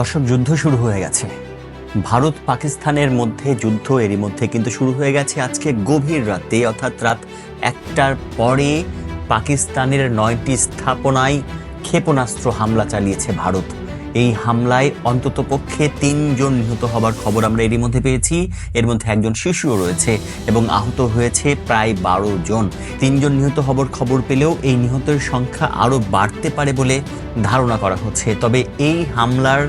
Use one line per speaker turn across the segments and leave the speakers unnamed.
দর্শক যুদ্ধ শুরু হয়ে গেছে। ভারত পাকিস্তানের মধ্যে যুদ্ধ এরই মধ্যে কিন্তু শুরু হয়ে গেছে আজকে গভীর রাতে, অর্থাৎ রাত একটার পরে পাকিস্তানের নয়টি স্থাপনায় ক্ষেপণাস্ত্র হামলা চালিয়েছে ভারত। এই হামলায় অন্তত পক্ষে তিনজন নিহত হবার খবর আমরা এরই মধ্যে পেয়েছি। এর মধ্যে একজন শিশুও রয়েছে এবং আহত হয়েছে প্রায় বারো জন। তিনজন নিহত হবার খবর পেলেও এই নিহতের সংখ্যা আরও বাড়তে পারে বলে ধারণা করা হচ্ছে। তবে এই হামলার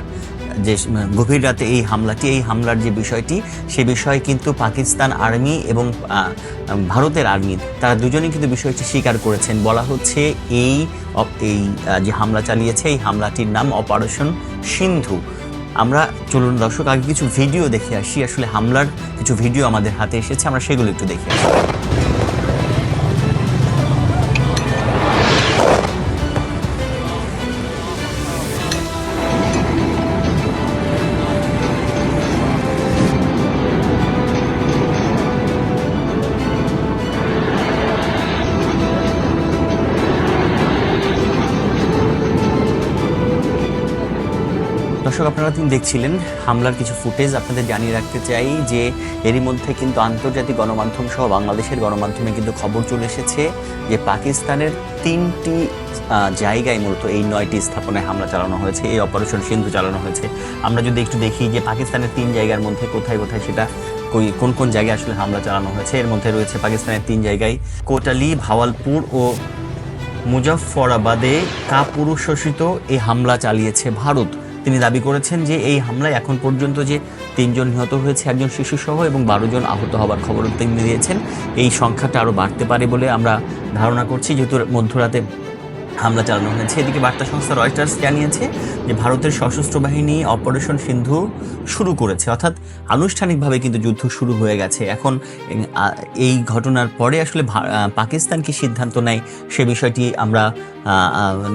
যে গভীর রাতে এই হামলাটি, এই হামলার যে বিষয়টি, সে বিষয়ে কিন্তু পাকিস্তান আর্মি এবং ভারতের আর্মি, তারা দুজনেই কিন্তু বিষয়টি স্বীকার করেছেন। বলা হচ্ছে এই এই যে হামলা চালিয়েছে, এই হামলাটির নাম অপারেশন সিন্ধু। আমরা, চলুন দর্শক, আগে কিছু ভিডিও দেখে আসি। আসলে হামলার কিছু ভিডিও আমাদের হাতে এসেছে, আমরা সেগুলো একটু দেখে আসি। দর্শক, আপনারা তিনি দেখছিলেন হামলার কিছু ফুটেজ। আপনাদের জানিয়ে রাখতে চাই যে এরই মধ্যে কিন্তু আন্তর্জাতিক গণমাধ্যম সহ বাংলাদেশের গণমাধ্যমে কিন্তু খবর চলে এসেছে যে পাকিস্তানের তিনটি জায়গায় মূলত এই নয়টি স্থাপনায় হামলা চালানো হয়েছে, এই অপারেশন সিন্ধু চালানো হয়েছে। আমরা যদি একটু দেখি যে পাকিস্তানের তিন জায়গার মধ্যে কোথায় কোথায় সেটা কোন কোন জায়গায় আসলে হামলা চালানো হয়েছে, এর মধ্যে রয়েছে পাকিস্তানের তিন জায়গায় কোটালি, ভাওয়ালপুর ও মুজাফফরাবাদে কাপুরুষোষিত এই হামলা চালিয়েছে ভারত। তিনি দাবি করেছেন যে এই হামলায় এখন পর্যন্ত যে তিনজন নিহত হয়েছে, একজন শিশুসহ এবং বারো জন আহত হওয়ার খবর তিনি দিয়েছেন। এই সংখ্যাটা আরও বাড়তে পারে বলে আমরা ধারণা করছি। যেহেতু মধ্যরাতে হামলা চালানো হয়েছে। এদিকে বার্তা সংস্থা রয়টার্স জানিয়েছে যে ভারতের সশস্ত্র বাহিনী অপারেশন সিন্ধু শুরু করেছে। অর্থাৎ আনুষ্ঠানিকভাবে কিন্তু যুদ্ধ শুরু হয়ে গেছে। এখন এই ঘটনার পরে আসলে পাকিস্তান কি সিদ্ধান্ত নেয় সে বিষয়টি আমরা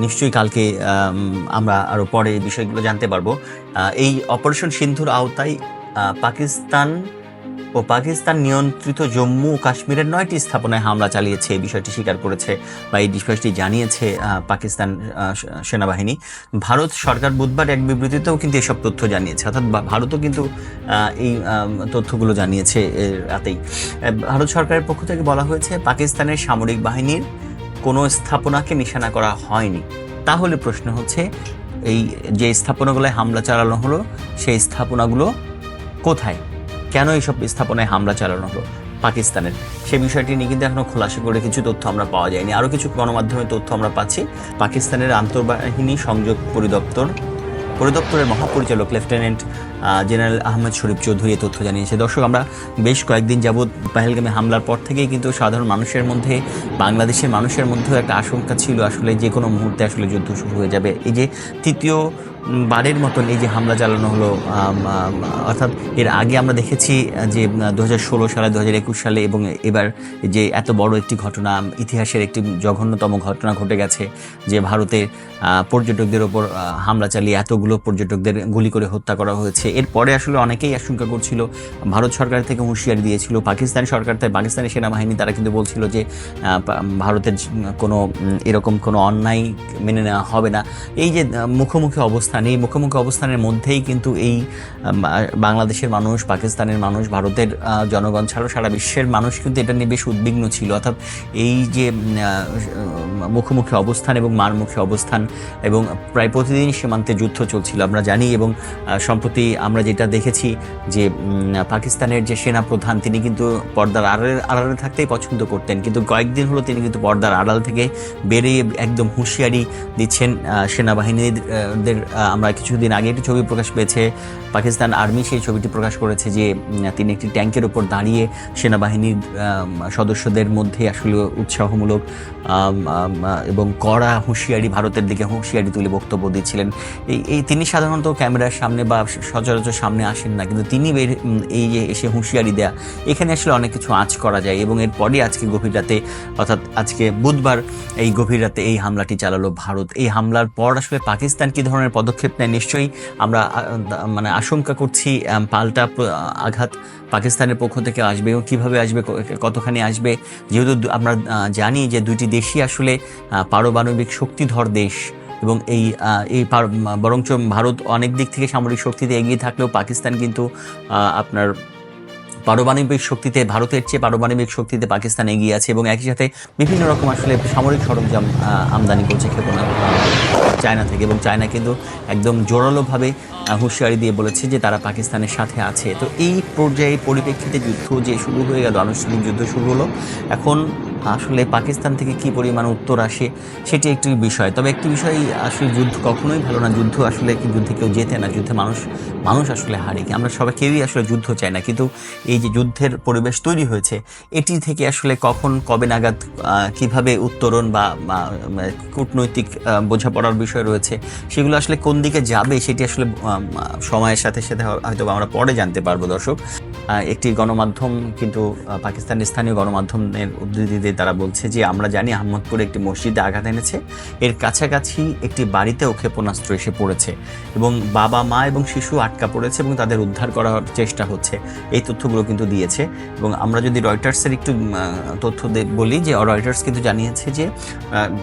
নিশ্চয়ই কালকে আমরা আরও পরে বিষয়গুলো জানতে পারব। এই অপারেশন সিন্ধুর আওতায় পাকিস্তান ও পাকিস্তান নিয়ন্ত্রিত জম্মু ও কাশ্মীরের নয়টি স্থাপনায় হামলা চালিয়েছে। এই বিষয়টি স্বীকার করেছে বা এই বিষয়টি জানিয়েছে পাকিস্তান সেনাবাহিনী। ভারত সরকার বুধবার এক বিবৃতিতেও কিন্তু এসব তথ্য জানিয়েছে। অর্থাৎ ভারতও কিন্তু এই তথ্যগুলো জানিয়েছে রাতেই। ভারত সরকারের পক্ষ থেকে বলা হয়েছে, পাকিস্তানের সামরিক বাহিনীর কোনো স্থাপনাকে নিশানা করা হয়নি। তাহলে প্রশ্ন হচ্ছে, এই যে স্থাপনাগুলোয় হামলা চালানো হলো, সেই স্থাপনাগুলো কোথায়? কেন এইসব স্থাপনায় হামলা চালানো হলো? পাকিস্তানের। সে বিষয়টি নিয়ে কিন্তু এখনও খোলাসা করে কিছু তথ্য আমরা পাওয়া যায়নি। আরও কিছু গণমাধ্যমের তথ্য আমরা পাচ্ছি। পাকিস্তানের আন্তর্বাহিনী সংযোগ পরিদপ্তর, পরিদপ্তরের মহাপরিচালক লেফটেন্যান্ট জেনারেল আহমেদ শরীফ চৌধুরী এই তথ্য জানিয়েছে। দর্শক, আমরা বেশ কয়েকদিন যাবৎ পাহেলগামে হামলার পর থেকেই কিন্তু সাধারণ মানুষের মধ্যে, বাংলাদেশের মানুষের মধ্যেও একটা আশঙ্কা ছিল আসলে যে কোনো মুহূর্তে আসলে যুদ্ধ শুরু হয়ে যাবে। এই যে তৃতীয় বারের মতন এই যে হামলা চালানো হলো অর্থাৎ এর আগে আমরা দেখেছি যে দু হাজার ষোলো সালে দু হাজার একুশ সালে এবং এবার যে এত বড় একটি ঘটনা ইতিহাসের একটি জঘন্যতম ঘটনা ঘটে গেছে যে ভারতে আহ, পর্যটকদের ওপর হামলা চালিয়ে এতগুলো পর্যটকদের গুলি করে হত্যা করা হয়েছে। এরপরে আসলে অনেকেই আশঙ্কা করছিল, ভারত সরকার থেকে হুঁশিয়ারি দিয়েছিল, পাকিস্তান সরকার তাই পাকিস্তানি সেনাবাহিনী তারা কিন্তু বলছিল যে ভারতের কোনো এরকম কোনো অন্যায় মেনে নেওয়া হবে না। এই যে মুখোমুখি অবস্থান, এই মুখোমুখি অবস্থানের মধ্যেই কিন্তু এই বাংলাদেশের মানুষ, পাকিস্তানের মানুষ, ভারতের জনগণ ছাড়াও সারা বিশ্বের মানুষ কিন্তু এটা নিয়ে বেশ উদ্বিগ্ন ছিল। অর্থাৎ এই যে মুখোমুখি অবস্থান এবং মারমুখী অবস্থান এবং প্রায় প্রতিদিন সীমান্তে যুদ্ধ চলছিল, আমরা জানি। এবং সম্প্রতি আমরা যেটা দেখেছি যে পাকিস্তানের যে সেনা প্রধান, তিনি কিন্তু পর্দার আড়ালে আড়ালে থাকতেই পছন্দ করতেন। কিন্তু কয়েকদিন হলো তিনি কিন্তু পর্দার আড়াল থেকে বেরিয়ে একদম হুঁশিয়ারি দিচ্ছেন সেনাবাহিনীদের আমরা কিছুদিন আগে একটি ছবি প্রকাশ পেয়েছে, পাকিস্তান আর্মি সেই ছবিটি প্রকাশ করেছে যে তিনি একটি ট্যাঙ্কের উপর দাঁড়িয়ে সেনাবাহিনীর সদস্যদের মধ্যে আসলে উৎসাহমূলক এবং কড়া হুঁশিয়ারি ভারতের দিকে হুঁশিয়ারি তুলে বক্তব্য দিচ্ছিলেন। এই এই তিনি সাধারণত ক্যামেরার সামনে বা সচরাচর সামনে আসেন না, কিন্তু তিনি এই যে এসে হুঁশিয়ারি দেয়া, এখানে আসলে অনেক কিছু আঁচ করা যায় এবং এরপরই আজকে গভীর রাতে, অর্থাৎ আজকে বুধবার এই গভীর রাতে এই হামলাটি চালালো ভারত। এই হামলার পর আসলে পাকিস্তান কি ধরনের পদক্ষেপ নেয় নিশ্চয়ই আমরা মানে আশঙ্কা করছি পাল্টা আঘাত পাকিস্তানের পক্ষ থেকে আসবে এবং কীভাবে আসবে কতখানি আসবে। যেহেতু আমরা জানি যে দুইটি দেশই আসলে পারমাণবিক শক্তিধর দেশ এবং এই এই বরঞ্চ ভারত অনেক দিক থেকে সামরিক শক্তিতে এগিয়ে থাকলেও পাকিস্তান কিন্তু আপনার পারমাণবিক শক্তিতে, ভারতের চেয়ে পারমাণবিক শক্তিতে পাকিস্তান এগিয়ে আছে এবং একই সাথে বিভিন্ন রকম আসলে সামরিক সরঞ্জাম আমদানি করছে ক্ষেপণাস্ত্র চায়না থেকে এবং চায়না কিন্তু একদম জোরালোভাবে হুঁশিয়ারি দিয়ে বলেছে যে তারা পাকিস্তানের সাথে আছে। তো এই পর্যায়ে পরিপ্রেক্ষিতে যুদ্ধ যে শুরু হয়ে গেল, আনুষ্ঠানিক যুদ্ধ শুরু হলো। এখন আসলে পাকিস্তান থেকে কি পরিমাণ উত্তর আসে সেটি একটি বিষয়। তবে একটি বিষয়, আসলে যুদ্ধ কখনোই ভালো না। যুদ্ধ আসলে কি, যুদ্ধে কেউ জেতে না, যুদ্ধে মানুষ মানুষ আসলে হারে কি। আমরা সবাই, কেউই আসলে যুদ্ধ চাই না। কিন্তু এই যে যুদ্ধের পরিবেশ তৈরি হয়েছে, এটি থেকে আসলে কখন, কবে নাগাদ কীভাবে উত্তরণ বা কূটনৈতিক বোঝাপড়ার বিষয় রয়েছে, সেগুলো আসলে কোন দিকে যাবে সেটি আসলে সময়ের সাথে সাথে হয়তো আমরা পরে জানতে পারব, দর্শক। একটি গণমাধ্যম, কিন্তু পাকিস্তানের স্থানীয় গণমাধ্যমের উদ্ধৃতি দিয়ে তারা বলছে যে, আমরা জানি আহমদপুরে একটি মসজিদে আঘাত এনেছে। এর কাছাকাছি একটি বাড়িতেও ক্ষেপণাস্ত্র এসে পড়েছে এবং বাবা, মা এবং শিশু আটকা পড়েছে এবং তাদের উদ্ধার করার চেষ্টা হচ্ছে। এই তথ্যগুলো কিন্তু দিয়েছে এবং আমরা যদি রয়টার্সের একটু তথ্য বলি যে, রয়টার্স কিন্তু জানিয়েছে যে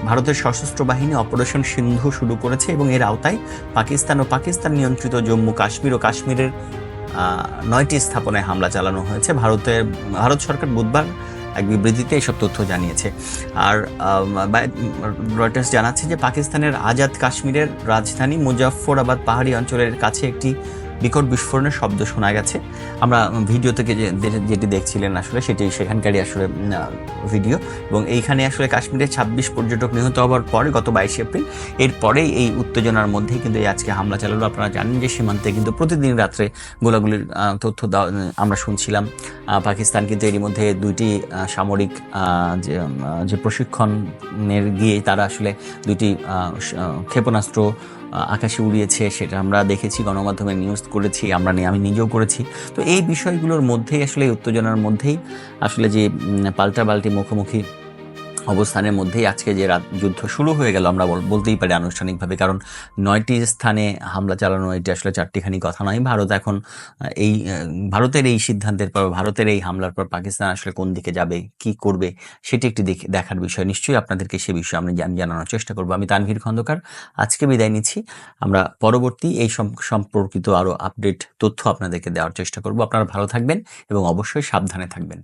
ভারতের সশস্ত্র বাহিনী অপারেশন সিন্ধু শুরু করেছে এবং এর আওতায় পাকিস্তান ও পাকিস্তান নিয়ন্ত্রিত জম্মু কাশ্মীর ও কাশ্মীরের নয়টি স্থাপনায় হামলা চালানো হয়েছে। ভারতের, ভারত সরকার বুধবার এক বিবৃতিতে এসব তথ্য জানিয়েছে। আর রয়টার্স জানাচ্ছে যে পাকিস্তানের আজাদ কাশ্মীরের রাজধানী মুজাফফরাবাদ পাহাড়ি অঞ্চলের কাছে একটি বিকট বিস্ফোরণের শব্দ শোনা গেছে। আমরা ভিডিও থেকে যেটি দেখছিলেন আসলে, সেটি সেখানকারই আসলে ভিডিও। এবং এইখানে আসলে কাশ্মীরের ছাব্বিশ পর্যটক নিহত হওয়ার পরে গত বাইশে এপ্রিল এরপরেই এই উত্তেজনার মধ্যেই কিন্তু এই আজকে হামলা চালালো। আপনারা জানেন যে সীমান্তে কিন্তু প্রতিদিন রাত্রে গোলাগুলির তথ্য আমরা শুনছিলাম। পাকিস্তান কিন্তু এরই মধ্যে দুইটি সামরিক যে প্রশিক্ষণের গিয়ে তারা আসলে দুইটি ক্ষেপণাস্ত্র আকাশে উড়িয়েছে, সেটা আমরা দেখেছি, গণমাধ্যমে নিউজ করেছি, আমরা আমি নিজেও করেছি। তো এই বিষয়গুলোর মধ্যেই, আসলে উত্তেজনার মধ্যেই, আসলে যে পাল্টা পাল্টি মুখোমুখি অবস্থানের মধ্যেই আজকে যে যুদ্ধ শুরু হয়ে গেল, আমরা বল- বলতেই পারি আনুষ্ঠানিকভাবে, কারণ নয়টি স্থানে হামলা চালানো, এটি আসলে চারটিখানি কথা নয়। ভারত এখন এই ভারতের এই সিদ্ধান্তের পর, ভারতের এই হামলার পর পাকিস্তান আসলে কোন দিকে যাবে, কি করবে, সেটি একটি দেখে- দেখার বিষয়। নিশ্চয়ই আপনাদেরকে সে বিষয়ে আমি জান- জানানোর চেষ্টা করব। আমি তানভীর খন্দকার, আজকে বিদায় নিচ্ছি। আমরা পরবর্তী এই সম্পর্কিত আরও আপডেট তথ্য আপনাদেরকে দেওয়ার চেষ্টা করব। আপনারা ভালো থাকবেন এবং অবশ্যই সাবধানে থাকবেন।